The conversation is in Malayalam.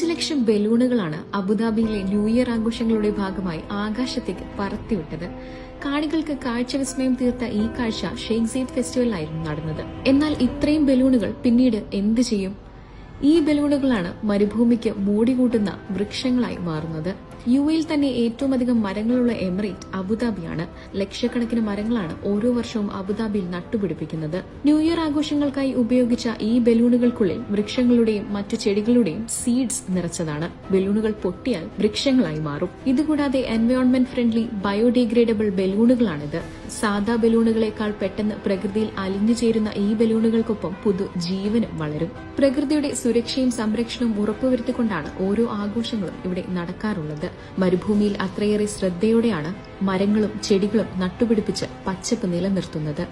അഞ്ചു ലക്ഷം ബലൂണുകളാണ് അബുദാബിയിലെ ന്യൂ ഇയർ ആഘോഷങ്ങളുടെ ഭാഗമായി ആകാശത്തേക്ക് പറത്തിവിട്ടത്. കാണികൾക്ക് കാഴ്ച വിസ്മയം തീർത്ത ഈ കാഴ്ച ഷെയ്ഖ് സെയ്ദ് ഫെസ്റ്റിവലിലായിരുന്നു നടന്നത്. എന്നാൽ ഇത്രയും ബലൂണുകൾ പിന്നീട് എന്ത് ചെയ്യും? ഈ ബലൂണുകളാണ് മരുഭൂമിക്ക് മൂടികൂട്ടുന്ന വൃക്ഷങ്ങളായി മാറുന്നത്. യു എയിൽ തന്നെ ഏറ്റവും അധികം മരങ്ങളുള്ള എമിറേറ്റ് അബുദാബിയാണ്. ലക്ഷക്കണക്കിന് മരങ്ങളാണ് ഓരോ വർഷവും അബുദാബിയിൽ നട്ടുപിടിപ്പിക്കുന്നത്. ന്യൂ ഇയർ ആഘോഷങ്ങൾക്കായി ഉപയോഗിച്ച ഈ ബലൂണുകൾക്കുള്ളിൽ വൃക്ഷങ്ങളുടെയും മറ്റു ചെടികളുടെയും സീഡ്സ് നിറച്ചതാണ്. ബലൂണുകൾ പൊട്ടിയാൽ വൃക്ഷങ്ങളായി മാറും. ഇതുകൂടാതെ എൻവയോൺമെന്റ് ഫ്രണ്ട്ലി ബയോഡിഗ്രേഡബിൾ ബലൂണുകളാണിത്. സാധാ ബലൂണുകളെക്കാൾ പെട്ടെന്ന് പ്രകൃതിയിൽ അലിഞ്ഞു ചേരുന്ന ഈ ബലൂണുകൾക്കൊപ്പം പുതു ജീവനും വളരും. പ്രകൃതിയുടെ സുരക്ഷയും സംരക്ഷണവും ഉറപ്പുവരുത്തിക്കൊണ്ടാണ് ഓരോ ആഘോഷങ്ങളും ഇവിടെ നടക്കാറുള്ളത്. മരുഭൂമിയിൽ അത്രയേറെ ശ്രദ്ധയോടെയാണ് മരങ്ങളും ചെടികളും നട്ടുപിടിപ്പിച്ച് പച്ചപ്പ് നിലനിർത്തുന്നത്